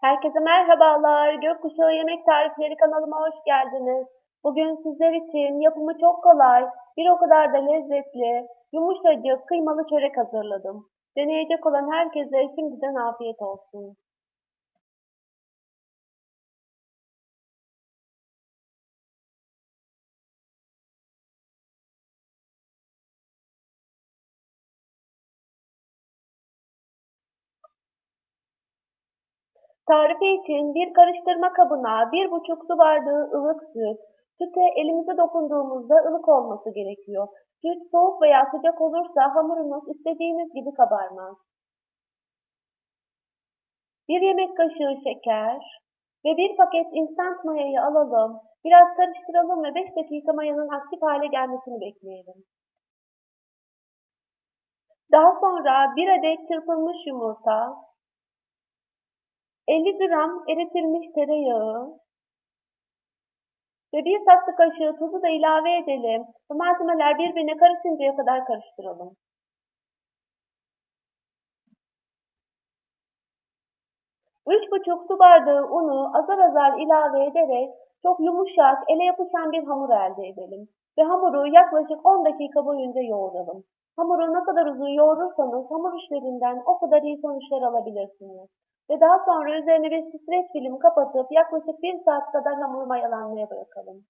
Herkese merhabalar. Gökkuşağı Yemek Tarifleri kanalıma hoş geldiniz. Bugün sizler için yapımı çok kolay, bir o kadar da lezzetli, yumuşacık kıymalı çörek hazırladım. Deneyecek olan herkese şimdiden afiyet olsun. Tarifi için bir karıştırma kabına bir buçuk su bardağı ılık süt, süte elimize dokunduğumuzda ılık olması gerekiyor. Süt soğuk veya sıcak olursa hamurunuz istediğiniz gibi kabarmaz. Bir yemek kaşığı şeker ve bir paket instant mayayı alalım. Biraz karıştıralım ve 5 dakika mayanın aktif hale gelmesini bekleyelim. Daha sonra bir adet çırpılmış yumurta, 50 gram eritilmiş tereyağı ve bir tatlı kaşığı tuzu da ilave edelim. Bu malzemeler birbirine karışıncaya kadar karıştıralım. Üç buçuk su bardağı unu azar azar ilave ederek çok yumuşak, ele yapışan bir hamur elde edelim. Ve hamuru yaklaşık 10 dakika boyunca yoğuralım. Hamuru ne kadar uzun yoğurursanız hamur işlerinden o kadar iyi sonuçlar alabilirsiniz. Ve daha sonra üzerine bir streç film kapatıp yaklaşık bir saat kadar hamur mayalanmaya bırakalım.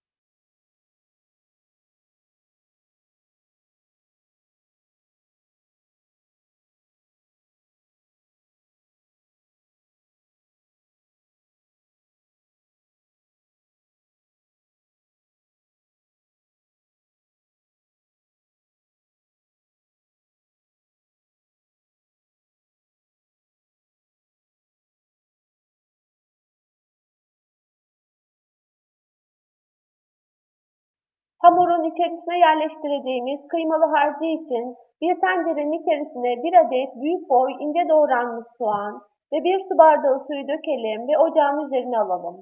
Hamurun içerisine yerleştireceğimiz kıymalı harcı için bir tencerenin içerisine bir adet büyük boy ince doğranmış soğan ve bir su bardağı suyu dökelim ve ocağın üzerine alalım.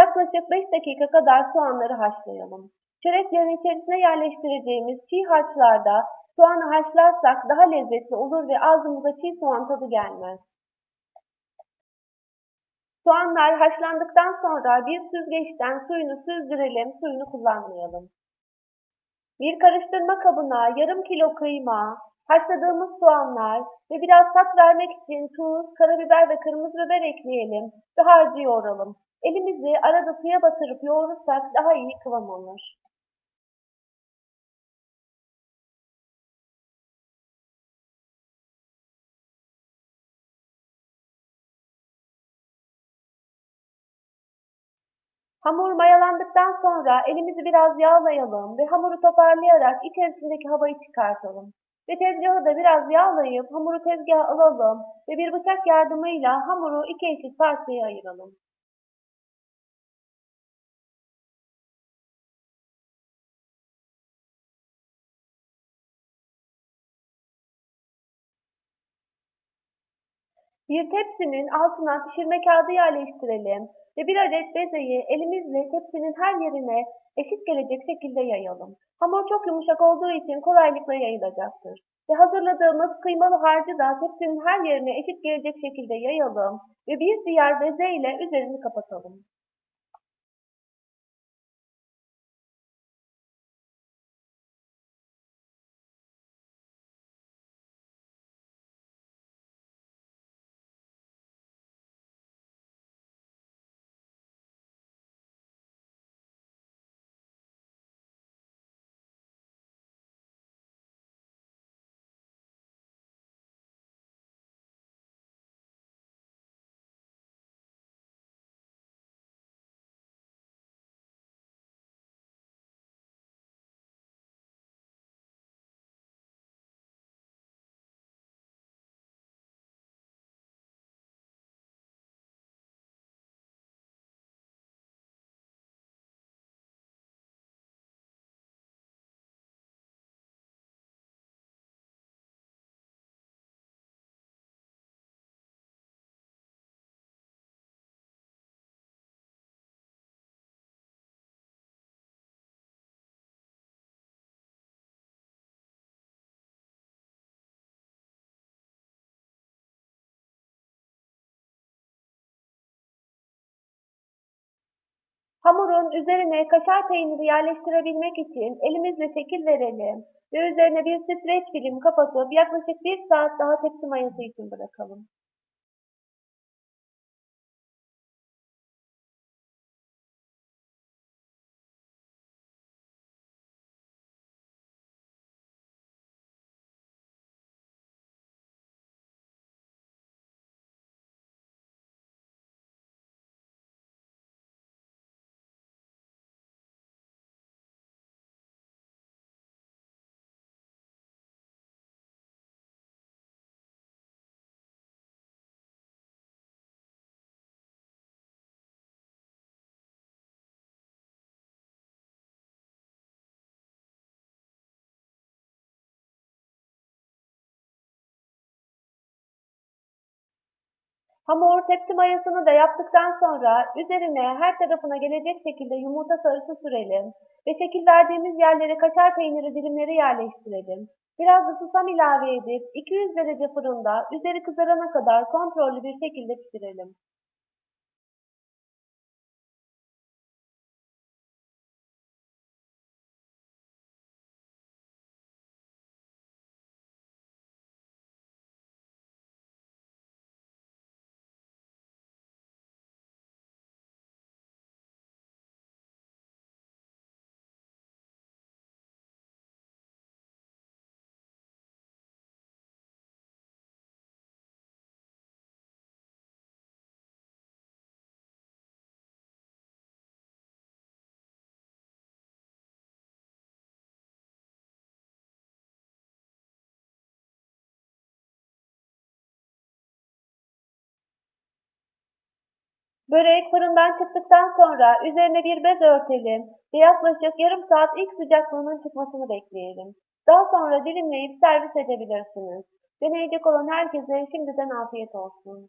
Yaklaşık 5 dakika kadar soğanları haşlayalım. Çöreklerin içerisine yerleştireceğimiz çiğ harçlarda soğanı haşlarsak daha lezzetli olur ve ağzımıza çiğ soğan tadı gelmez. Soğanlar haşlandıktan sonra bir süzgeçten suyunu süzdürelim, suyunu kullanmayalım. Bir karıştırma kabına yarım kilo kıyma, haşladığımız soğanlar ve biraz tat vermek için tuz, karabiber ve kırmızı biber ekleyelim ve harcı yoğuralım. Elimizi arada suya batırıp yoğurursak daha iyi kıvam olur. Hamur mayalandıktan sonra elimizi biraz yağlayalım ve hamuru toparlayarak içerisindeki havayı çıkartalım. Ve tezgahı da biraz yağlayıp hamuru tezgaha alalım ve bir bıçak yardımıyla hamuru iki eşit parçaya ayıralım. Bir tepsinin altına pişirme kağıdı yerleştirelim ve bir adet bezeyi elimizle tepsinin her yerine eşit gelecek şekilde yayalım. Hamur çok yumuşak olduğu için kolaylıkla yayılacaktır. Ve hazırladığımız kıymalı harcı da tepsinin her yerine eşit gelecek şekilde yayalım ve bir diğer beze ile üzerini kapatalım. Hamurun üzerine kaşar peyniri yerleştirebilmek için elimizle şekil verelim ve üzerine bir streç film kapatıp yaklaşık bir saat daha tepsi mayası için bırakalım. Hamur tepsi mayasını da yaptıktan sonra üzerine her tarafına gelecek şekilde yumurta sarısı sürelim ve şekil verdiğimiz yerlere kaşar peyniri dilimleri yerleştirelim. Biraz da susam ilave edip 200 derece fırında üzeri kızarana kadar kontrollü bir şekilde pişirelim. Börek fırından çıktıktan sonra üzerine bir bez örtelim ve yaklaşık yarım saat ilk sıcaklığının çıkmasını bekleyelim. Daha sonra dilimleyip servis edebilirsiniz. Deneyecek olan herkese şimdiden afiyet olsun.